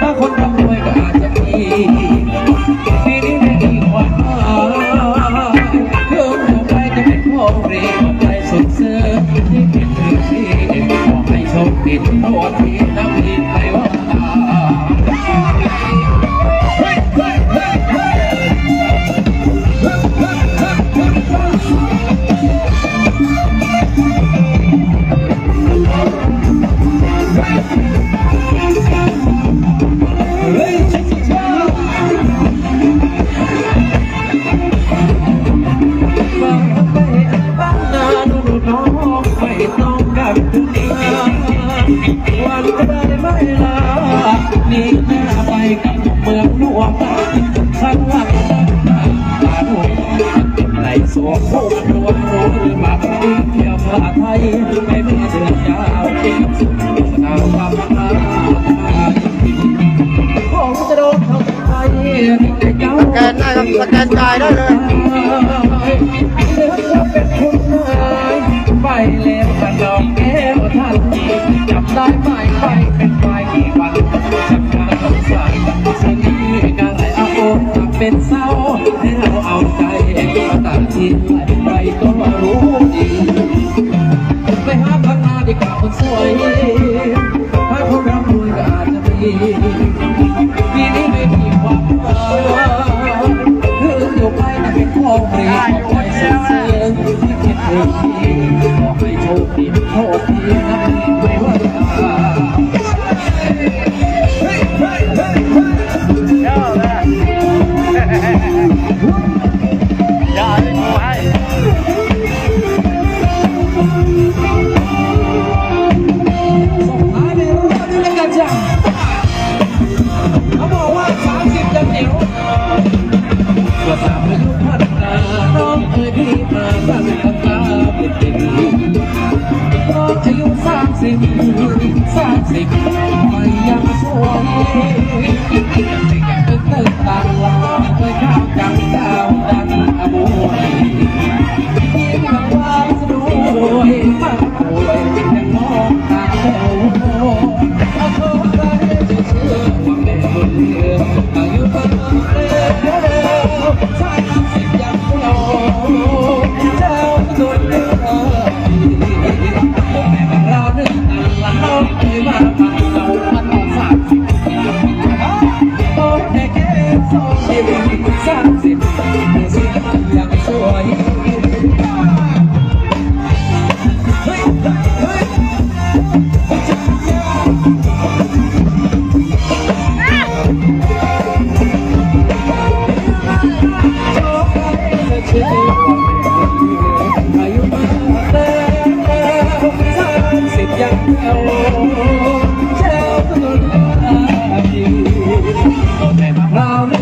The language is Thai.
ถ้าคนร่ำรวยก็อาจจะมีปีนี้ไม่มีความหมายเพื่อนของใคจะเป็นพ่รียนใครสุดเสือที่เป็นเพื่อนที่ขอให้โชคดีทุกที อไทยไม่เมื่อเดือนยาวที่กสาวคำามหนาของจะโดนทำไทยสแกนได้ครับสแกนจ่ายได้เลยเป็นคุายไปเล็บองแก้วทันทีจับได้ไหไปเป็นไปกี่วันจับการสงสัยสนีกันไรเอาโอนเป็นเศร้าแล้วเอาใจตัดทิ้งไป พี่นี่ไม่มีความเออคืออยู่ไปแต่เป็นของเรียนใจเสียงที่เก็บเองขอให้โชคดีโชคดีนะไม่ว่าเ Dale, ยังเอาเจ้าสนุนอาบีแต่มาครา